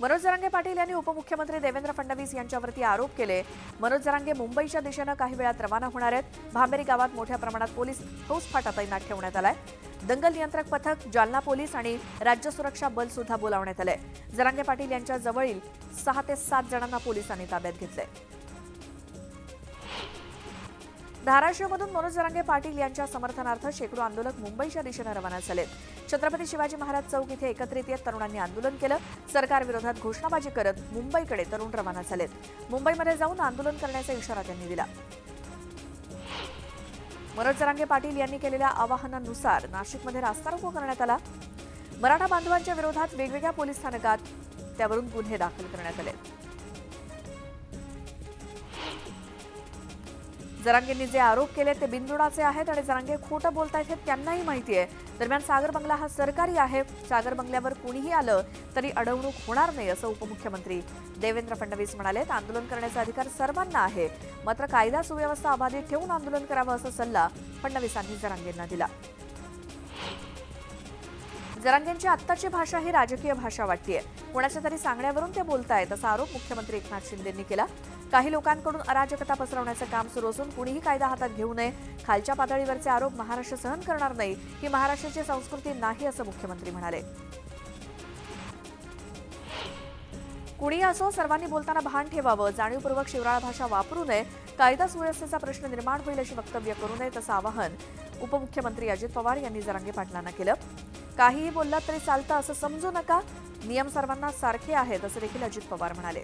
मनोज जरांगे पाटील यांनी उपमुख्यमंत्री देवेंद्र फडणवीस यांच्यावरती आरोप केले. मनोज जरांगे मुंबईच्या दिशेनं काही वेळात रवाना होणार आहेत. भांबेरी गावात मोठ्या प्रमाणात पोलीस फौजफाटा तैनात ठेवण्यात आलाय. दंगल नियंत्रक पथक जालना पोलीस आणि राज्य सुरक्षा बल सुद्धा बोलावण्यात आलंय. जरांगे पाटील यांच्या जवळील सहा ते सात जणांना पोलिसांनी ताब्यात घेतलंय. धाराशिवमधून मनोज जरांगे पाटील यांच्या समर्थनार्थ शेकडो आंदोलक मुंबईच्या दिशेनं रवाना झालेत. छत्रपती शिवाजी महाराज चौक इथे एकत्रित येत तरुणांनी आंदोलन केलं. सरकारविरोधात घोषणाबाजी करत मुंबईकडे तरुण रवाना झालेत. मुंबईमध्ये जाऊन आंदोलन करण्याचा इशारा त्यांनी दिला. मनोज जरांगे पाटील यांनी केलेल्या आवाहनानुसार नाशिकमध्ये रास्ता रोको करण्यात आला. मराठा बांधवांच्या विरोधात वेगवेगळ्या पोलीस स्थानकात त्यावरून गुन्हे दाखल करण्यात आले. जरांगेंनी जे आरोप केले ते बिनबुडाचे आहेत आणि जरांगे खोटं बोलतायत हे त्यांनाही माहिती आहे. दरम्यान सागर बंगला हा सरकारी आहे. सागर बंगल्यावर कुणीही आलं तरी अडवणूक होणार नाही असं उपमुख्यमंत्री देवेंद्र फडणवीस म्हणाले. आंदोलन करण्याचा अधिकार सर्वांना आहे. मात्र कायदा सुव्यवस्था अबाधित ठेवून आंदोलन करावं असा सल्ला फडणवीसांनी जरांगेंना दिला. जरांगेंची आत्ताची भाषा ही राजकीय भाषा वाटतीये. कोणाच्या तरी सांगण्यावरून ते बोलतायत असा आरोप मुख्यमंत्री एकनाथ शिंदेंनी केला. काही लोकांकडून अराजकता पसरवण्याचं काम सुरू असून कुणीही कायदा हातात घेऊ नये. खालच्या पातळीवरचे आरोप महाराष्ट्र सहन करणार नाही. ही महाराष्ट्राची संस्कृती नाही असं मुख्यमंत्री म्हणाले. कुणी असो सर्वांनी बोलताना भान ठेवावं. जाणीवपूर्वक शिवराळ भाषा वापरू नये. कायदा सुव्यवस्थेचा प्रश्न निर्माण होईल अशी वक्तव्य करू नयेत असं आवाहन उपमुख्यमंत्री अजित पवार यांनी जरांगे पाटलांना केलं. काहीही बोललात तरी चालतं असं समजू नका. नियम सर्वांना सारखे आहेत असं देखील अजित पवार म्हणाले.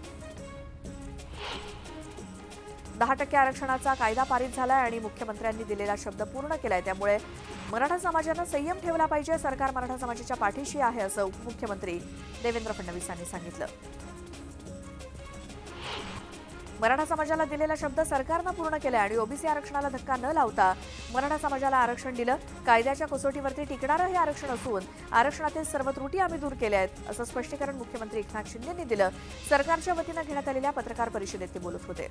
दहा टक्के आरक्षणाचा कायदा पारित झालाय आणि मुख्यमंत्र्यांनी दिलेला शब्द पूर्ण केलाय. त्यामुळे मराठा समाजानं संयम ठेवला पाहिजे. सरकार मराठा समाजाच्या पाठीशी आहे असं उपमुख्यमंत्री देवेंद्र फडणवीस यांनी सांगितलं. मराठा समाजाला दिलेला शब्द सरकारनं पूर्ण केलाय आणि ओबीसी आरक्षणाला धक्का न लावता मराठा समाजाला आरक्षण दिलं. कायद्याच्या कसोटीवरती टिकणारं हे आरक्षण असून आरक्षणातील सर्व त्रुटी आम्ही दूर केल्या आहेत असं स्पष्टीकरण मुख्यमंत्री एकनाथ शिंदेंनी दिलं. सरकारच्या वतीनं घेण्यात आलेल्या पत्रकार परिषदेत ते बोलत होते.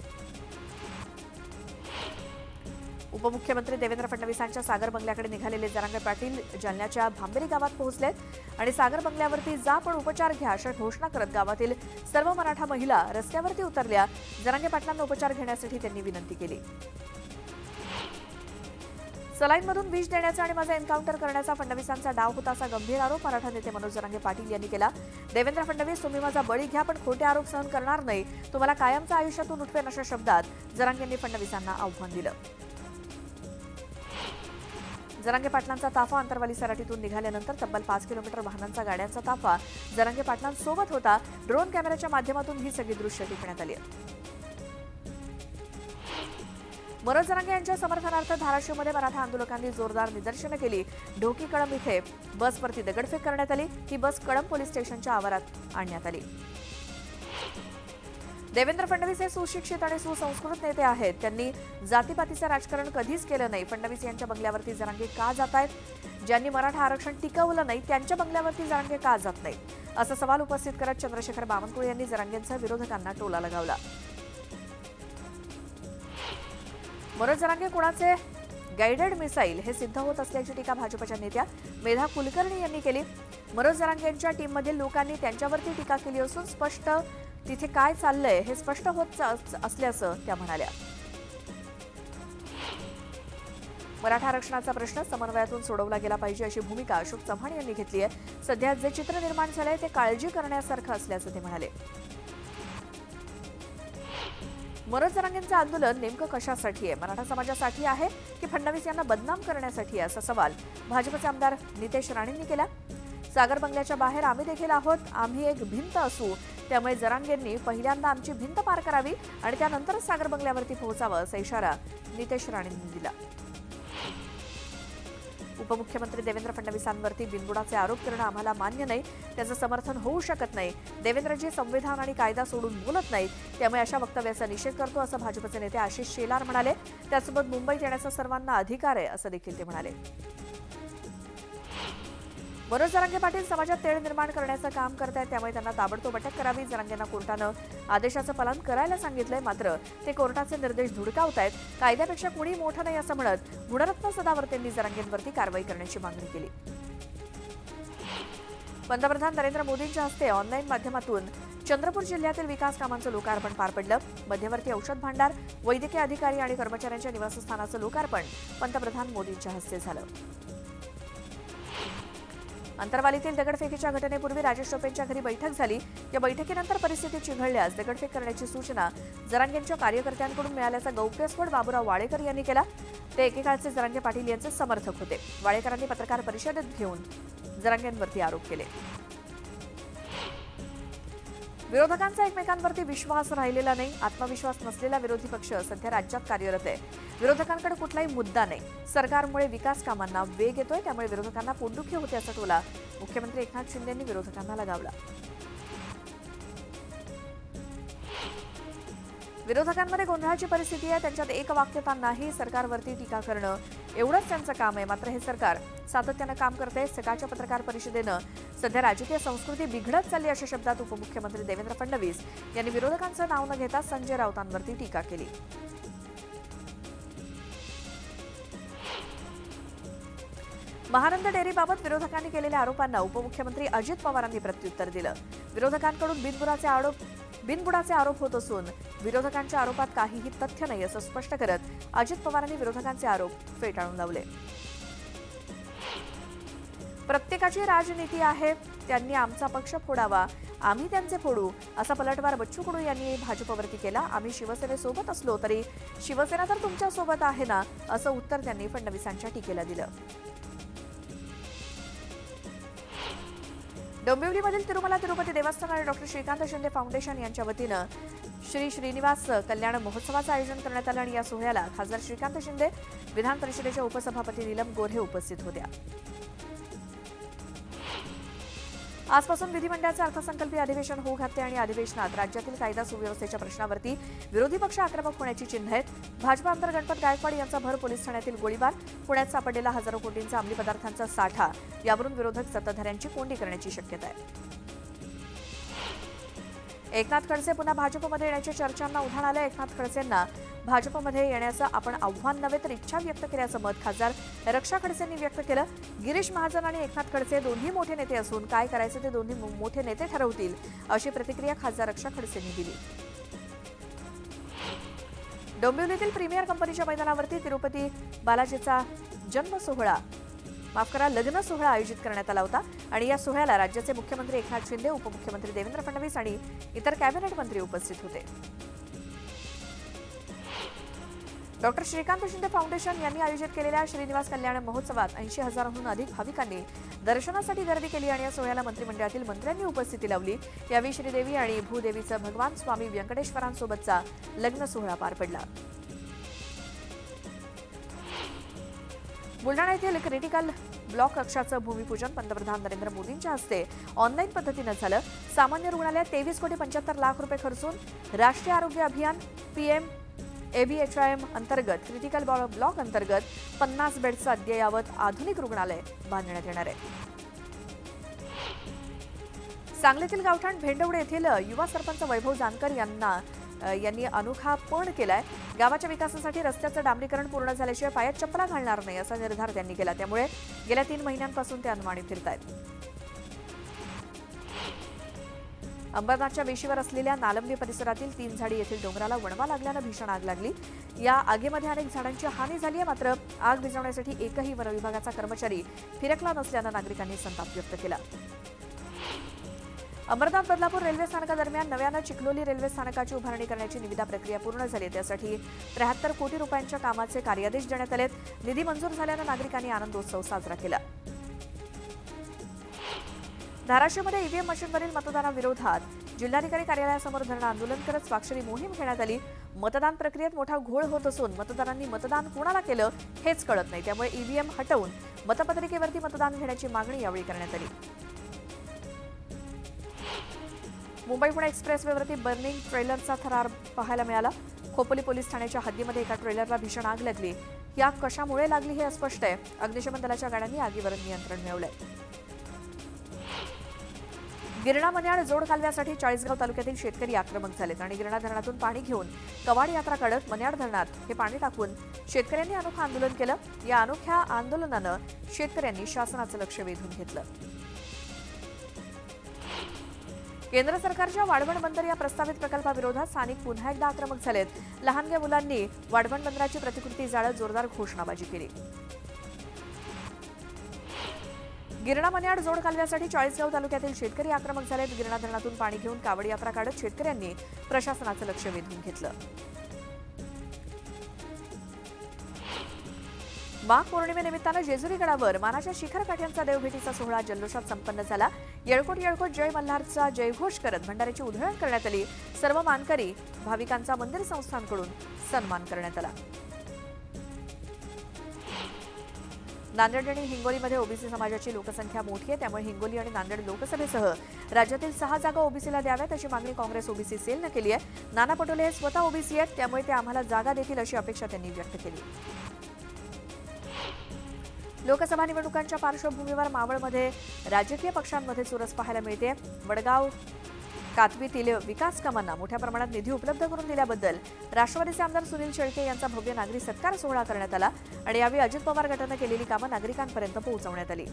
उपमुख्यमंत्री देवेंद्र फडणवीसांच्या सागर बंगल्याकडे निघालेले जरांगे पाटील जालन्याच्या भांबेरी गावात पोहोचलेत आणि सागर बंगल्यावरती जा पण उपचार घ्या अशा घोषणा करत गावातील सर्व मराठा महिला रस्त्यावरती उतरल्या. जरांगे पाटलांना उपचार घेण्यासाठी त्यांनी विनंती केली. सलाईनमधून विष देण्याचा आणि माझा एन्काउंटर करण्याचा फडणवीसांचा डाव होता असा गंभीर आरोप मराठा नेते मनोज जरांगे पाटील यांनी केला. देवेंद्र फडणवीस तुम्ही माझा बळी घ्या पण खोटे आरोप सहन करणार नाही. तुम्हाला कायमचा आयुष्यातून उठवेन अशा शब्दात जरांगेंनी फडणवीसांना आव्हान दिलं. जरांगे पाटलांचा ताफा अंतरवाली सराटीतून निघाल्यानंतर तब्बल पाच किलोमीटर वाहनांचा गाड्यांचा ताफा जरांगे पाटलांसोबत होता. ड्रोन कॅमेऱ्याच्या माध्यमातून ही सगळी दृश्य टिपण्यात आली आहेत. मनोज जरांगे यांच्या समर्थनार्थ धाराशिवमध्ये मराठा आंदोलकांनी जोरदार निदर्शनं केली. ढोकी कळंब इथे बसवरती दगडफेक करण्यात आली. ही बस कळंब पोलीस स्टेशनच्या आवारात आणण्यात आली. देवेंद्र फडणवीस हे सुशिक्षित आणि सुसंस्कृत नेते आहेत. त्यांनी जातीपातीचं राजकारण कधीच केलं नाही. फडणवीस यांच्या बंगल्यावरती जरांगे का जात आहेत? ज्यांनी मराठा आरक्षण टिकवलं नाही त्यांच्या बंगल्यावरती जरांगे का जात नाही असा सवाल उपस्थित करत चंद्रशेखर बावनकुळे यांनी जरांगेंचा विरोधकांना टोला लगावला. मनोज जरांगे कुणाचे? गाइडेड मिसाईल हे सिद्ध होत असल्याची टीका भाजपच्या नेत्या मेधा कुलकर्णी यांनी केली. मनोज जरांगे यांच्या टीममधील लोकांनी त्यांच्यावरती टीका केली असून स्पष्ट तिथे काय चाललंय हे स्पष्ट होत चा- असल्याचं त्या म्हणाल्या. मराठा आरक्षणाचा प्रश्न समन्वयातून सोडवला गेला पाहिजे अशी भूमिका अशोक चव्हाण यांनी घेतली आहे. सध्या जे चित्र निर्माण झालंय ते काळजी करण्यासारखं असल्याचं ते म्हणाले. मनोज जरांगेंचं आंदोलन नेमकं कशासाठी आहे? मराठा समाजासाठी आहे की फडणवीस यांना बदनाम करण्यासाठी आहे असा सवाल भाजपचे आमदार नितेश राणेंनी केला. सागर बंगल्याच्या बाहेर आम्ही देखील आहोत. आम्ही एक भिंत असू त्यामुळे जरांगेंनी पहिल्यांदा आमची भिंत पार करावी आणि त्यानंतरच सागर बंगल्यावरती पोहोचावं असा इशारा नितेश राणेंनी दिला. उपमुख्यमंत्री देवेंद्र फडणवीसांवरती बिनबुडाचे आरोप करणं आम्हाला मान्य नाही. त्याचं समर्थन होऊ शकत नाही. देवेंद्रजी संविधान आणि कायदा सोडून बोलत नाहीत. त्यामुळे अशा वक्तव्याचा निषेध करतो असं भाजपचे नेते आशिष शेलार म्हणाले. त्यासोबत मुंबईत येण्याचा सर्वांना अधिकार आहे असं देखील ते म्हणाले. मनोज जरांगे पाटील समाजात तेढ निर्माण करण्याचं काम करत आहेत त्यामुळे त्यांना ताबडतोब अटक करावी जरांगेंना कोर्टानं आदेशाचं पालन करायला सांगितलंय मात्र ते कोर्टाचे निर्देश धुडकावत आहेत कायद्यापेक्षा कुणी मोठं नाही असं म्हणत गुणरत्न सदावर्तेंनी जरांगेंवरती कारवाई करण्याची मागणी केली. पंतप्रधान नरेंद्र मोदींच्या हस्ते ऑनलाईन माध्यमातून चंद्रपूर जिल्ह्यातील विकास कामांचं लोकार्पण पार पडलं. मध्यवर्ती औषध भांडार वैद्यकीय अधिकारी आणि कर्मचाऱ्यांच्या निवासस्थानाचं लोकार्पण पंतप्रधान मोदींच्या हस्ते झालं. अंतरवालीतील दगडफेकीच्या घटनेपूर्वी राजेश टोपेंच्या घरी बैठक झाली. या बैठकीनंतर परिस्थिती चिघळल्यास दगडफेक करण्याची सूचना जरांगेंच्या कार्यकर्त्यांकडून मिळाल्याचा गौप्यस्फोट बाबुराव वाळेकर यांनी केला. ते एकेकाळचे जरांगे पाटील यांचे समर्थक होते. वाळेकरांनी पत्रकार परिषदेत घेऊन जरांगेंवरती आरोप केले. विरोधकांचा एकमेकांवरती विश्वास राहिलेला नाही आत्मविश्वास नसलेला विरोधी पक्ष सध्या राज्यात कार्यरत आहे. विरोधकांकडे कुठलाही मुद्दा नाही. सरकारमुळे विकास कामांना वेग येतोय त्यामुळे विरोधकांना पोटदुखी होते असा टोला मुख्यमंत्री एकनाथ शिंदेंनी विरोधकांना लगावला. विरोधकांमध्ये गोंधळाची परिस्थिती आहे त्यांच्यात एक वाक्यता नाही सरकारवरती टीका करणं. एवढंच त्यांचं काम आहे मात्र हे सरकार सातत्यानं काम करते सकाळच्या पत्रकार परिषदेनं. सध्या राजकीय संस्कृती बिघडत चालली अशा शब्दात उपमुख्यमंत्री देवेंद्र फडणवीस यांनी विरोधकांचं नाव न घेता संजय राऊतांवरती टीका केली. महानंद डेअरीबाबत विरोधकांनी केलेल्या आरोपांना उपमुख्यमंत्री अजित पवारांनी प्रत्युत्तर दिलं. विरोधकांकडून बिनबुराचे आरोप बिनबुडाचे आरोप होत असून विरोधकांच्या आरोपात काहीही तथ्य नाही असं स्पष्ट करत अजित पवारांनी विरोधकांचे आरोप फेटाळून लावले. प्रत्येकाची राजनीती आहे त्यांनी आमचा पक्ष फोडावा आम्ही त्यांचे फोडू असा पलटवार बच्चू कडू यांनी भाजपवरती केला. आम्ही शिवसेनेसोबत असलो तरी शिवसेना तर तुमच्यासोबत आहे ना असं उत्तर त्यांनी फडणवीसांच्या टीकेला दिलं. डोंबिवलीमधील तिरुमला तिरुपती देवस्थान आणि डॉक्टर श्रीकांत शिंदे फाउंडेशन यांच्या वतीनं श्री श्रीनिवास कल्याण महोत्सवाचं आयोजन करण्यात आलं आणि या सोहळ्याला खासदार श्रीकांत शिंदे विधान परिषदेच्या उपसभापती नीलम गोऱ्हे उपस्थित होत्या. आजपासून विधिमंडळाचे अर्थसंकल्पीय अधिवेशन होऊ घातले आणि अधिवेशनात राज्यातील कायदा सुव्यवस्थेच्या प्रश्नावरती विरोधी पक्ष आक्रमक होण्याची चिन्ह आहेत. भाजपा आमदार गणपत गायकवाड यांचा भर पोलीस ठाण्यातील गोळीबार पुण्यात सापडलेला हजारो कोटींचा अंमली पदार्थांचा साठा यावरून विरोधक सत्ताधाऱ्यांची कोंडी करण्याची शक्यता आहे. एकनाथ खडसे पुन्हा भाजपमध्ये येण्याच्या चर्चांना उधाण आलं एकनाथ खडसेंना भाजपमध्ये येण्याचं आपण आव्हान नव्हे तर इच्छा व्यक्त केल्याचं मत खासदार रक्षा खडसेंनी व्यक्त केलं. गिरीश महाजन आणि एकनाथ खडसे दोन्ही मोठे नेते असून काय करायचं ते दोन्ही मो- मोठे नेते ठरवतील अशी प्रतिक्रिया खासदार रक्षा खडसेंनी दिली. डोंबिवलीतील प्रीमियर कंपनीच्या मैदानावरती तिरुपती बालाजीचा जन्म सोहळा. माफ करा लग्न सोहळा आयोजित करण्यात आला होता आणि या सोहळ्याला राज्याचे मुख्यमंत्री एकनाथ शिंदे उपमुख्यमंत्री देवेंद्र फडणवीस आणि इतर कॅबिनेट मंत्री उपस्थित होते. डॉक्टर श्रीकांत शिंदे फाउंडेशन यांनी आयोजित केलेल्या श्रीनिवास कल्याण महोत्सवात ऐंशी हजारांहून अधिक भाविकांनी दर्शनासाठी गर्दी केली आणि या सोहळ्याला मंत्रिमंडळातील मंत्र्यांनी उपस्थिती लावली. यावेळी श्रीदेवी आणि भूदेवीचं भगवान स्वामी व्यंकटेश्वरांसोबतचा लग्न सोहळा पार पडला. बुलढाणा येथील क्रिटिकल ब्लॉक कक्षाचं भूमिपूजन पंतप्रधान नरेंद्र मोदींच्या हस्ते ऑनलाईन पद्धतीनं झालं. सामान्य रुग्णालयात तेवीस कोटी पंच्याहत्तर लाख रुपये खर्चून राष्ट्रीय आरोग्य अभियान पीएम एबीएचआयएम अंतर्गत क्रिटिकल ब्लॉक अंतर्गत पन्नास बेडचं अद्ययावत आधुनिक रुग्णालय बांधण्यात येणार आहे. सांगलीतील गावठाण भेंडवडे येथील युवा सरपंच वैभव जानकर यांना यांनी अनोखा पण केलाय. गावाच्या विकासासाठी रस्त्याचं डांबरीकरण पूर्ण झाल्याशिवाय पायात चपला घालणार नाही असा निर्धार त्यांनी केला. त्यामुळे गेल्या तीन महिन्यांपासून ते अनुमानित फिरत आहेत अंबरनाथच्या वेशीवर असलेल्या नालंबी परिसरातील तीन झाडी येथील डोंगराला वणवा लागल्यानं भीषण आग लागली. या आगीमध्ये अनेक झाडांची हानी झाली आहे मात्र आग विझवण्यासाठी एकही वनविभागाचा कर्मचारी फिरकला नसल्यानं नागरिकांनी संताप व्यक्त केला. अमरनाथ बदलापूर रेल्वे स्थानकादरम्यान नव्यानं चिखलोली रेल्वे स्थानकाची उभारणी करण्याची निविदा प्रक्रिया पूर्ण झाली त्यासाठी त्र्याहत्तर कोटी रुपयांच्या कामाचे कार्यादेश देण्यात आलेत. निधी मंजूर झाल्यानं नागरिकांनी आनंदोत्सव साजरा केला. धाराशिवमध्ये ईव्हीएम मशीनवरील मतदानाविरोधात जिल्हाधिकारी कार्यालयासमोर धरणं आंदोलन करत स्वाक्षरी मोहीम घेण्यात आली. मतदान प्रक्रियेत मोठा घोळ होत असून मतदारांनी मतदान कोणाला केलं हेच कळत नाही. त्यामुळे ईव्हीएम हटवून मतपत्रिकेवरती मतदान घेण्याची मागणी यावेळी करण्यात आली. मुंबई पुणे एक्सप्रेसवेवरती बर्निंग ट्रेलरचा थरार पाहायला मिळाला. खोपोली पोलीस ठाण्याच्या हद्दीमध्ये एका ट्रेलरला भीषण आग लागली. या कशामुळे लागली हे अस्पष्ट आहे? अग्निशमन दलाच्या गाड्यांनी आगीवर नियंत्रण मिळवलंय. गिरणा मन्याड जोड कालव्यासाठी चाळीसगाव तालुक्यातील शेतकरी आक्रमक झालेत आणि गिरणा धरणातून पाणी घेऊन कवाड यात्रा काढत मन्याड धरणात हे पाणी टाकून शेतकऱ्यांनी अनोखं आंदोलन केलं. या अनोख्या आंदोलनानं शेतकऱ्यांनी शासनाचं लक्ष वेधून घेतलं. केंद्र सरकारच्या वाढवण बंदर या प्रस्तावित प्रकल्पाविरोधात स्थानिक पुन्हा एकदा आक्रमक झालेत. लहानग्या मुलांनी वाढवण बंदराची प्रतिकृती जाळत जोरदार घोषणाबाजी केली. गिरणा मन्याड जोड कालव्यासाठी चाळीसगाव तालुक्यातील शेतकरी आक्रमक झालेत. गिरणा धरणातून पाणी घेऊन कावड यात्रा काढत शेतकऱ्यांनी प्रशासनाचं लक्ष वेधून घेतलं. माघ पौर्णिमेनिमित्तानं जेजुरी गडावर मानाच्या शिखर काठ्यांचा देवभेटीचा सोहळा जल्लोषात संपन्न झाला. येळकोट येळकोट जय मल्हारचा जयघोष करत भंडाऱ्याची उधळण करण्यात आली. सर्व मानकरी भाविकांचा मंदिर संस्थांकडून सन्मान करण्यात आला. नांदेड आणि हिंगोलीमध्ये ओबीसी समाजाची लोकसंख्या मोठी आहे त्यामुळे हिंगोली आणि नांदेड लोकसभेसह राज्यातील सहा जागा ओबीसीला द्याव्यात अशी मागणी काँग्रेस ओबीसी सेलनं केली आहे. नाना पटोले हे स्वतः ओबीसी आहेत त्यामुळे ते आम्हाला जागा देतील अशी अपेक्षा त्यांनी व्यक्त केली. लोकसभा निवडणुकांच्या पार्श्वभूमीवर मावळमध्ये राजकीय पक्षांमध्ये चुरस पाहायला मिळते. वडगाव कातवीतील विकास कामांना मोठ्या प्रमाणात निधी उपलब्ध करून दिल्याबद्दल राष्ट्रवादीचे आमदार सुनील शेळके यांचा भव्य नागरी सत्कार सोहळा करण्यात आला आणि यावेळी अजित पवार गटानं केलेली कामं नागरिकांपर्यंत पोहोचवण्यात आली.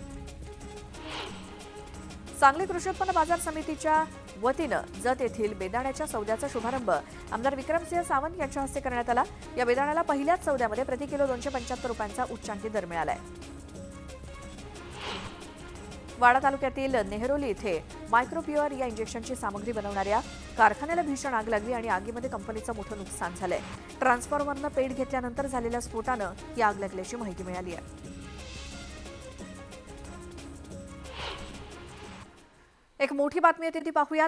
सांगली कृषी उत्पन्न बाजार समितीच्या वतीनं जत येथील बेदाण्याच्या सौद्याचा शुभारंभ आमदार विक्रमसिंह सावंत यांच्या हस्ते करण्यात आला. या बेदाण्याला पहिल्याच सौद्यामध्ये प्रति किलो दोनशे पंच्याहत्तर रुपयांचा उच्चांकी दर मिळालाय. वाडा तालुक्यातील नेहरोली इथे मायक्रोप्युअर या इंजेक्शनची सामग्री बनवणाऱ्या कारखान्याला भीषण आग लागली आणि आगीमध्ये कंपनीचं मोठं नुकसान झालंय. ट्रान्सफॉर्मरनं पेट घेतल्यानंतर झालेल्या स्फोटानं ही आग लागल्याची माहिती मिळाली आहे. एक मोठी बातमी येते ती पाहूयात.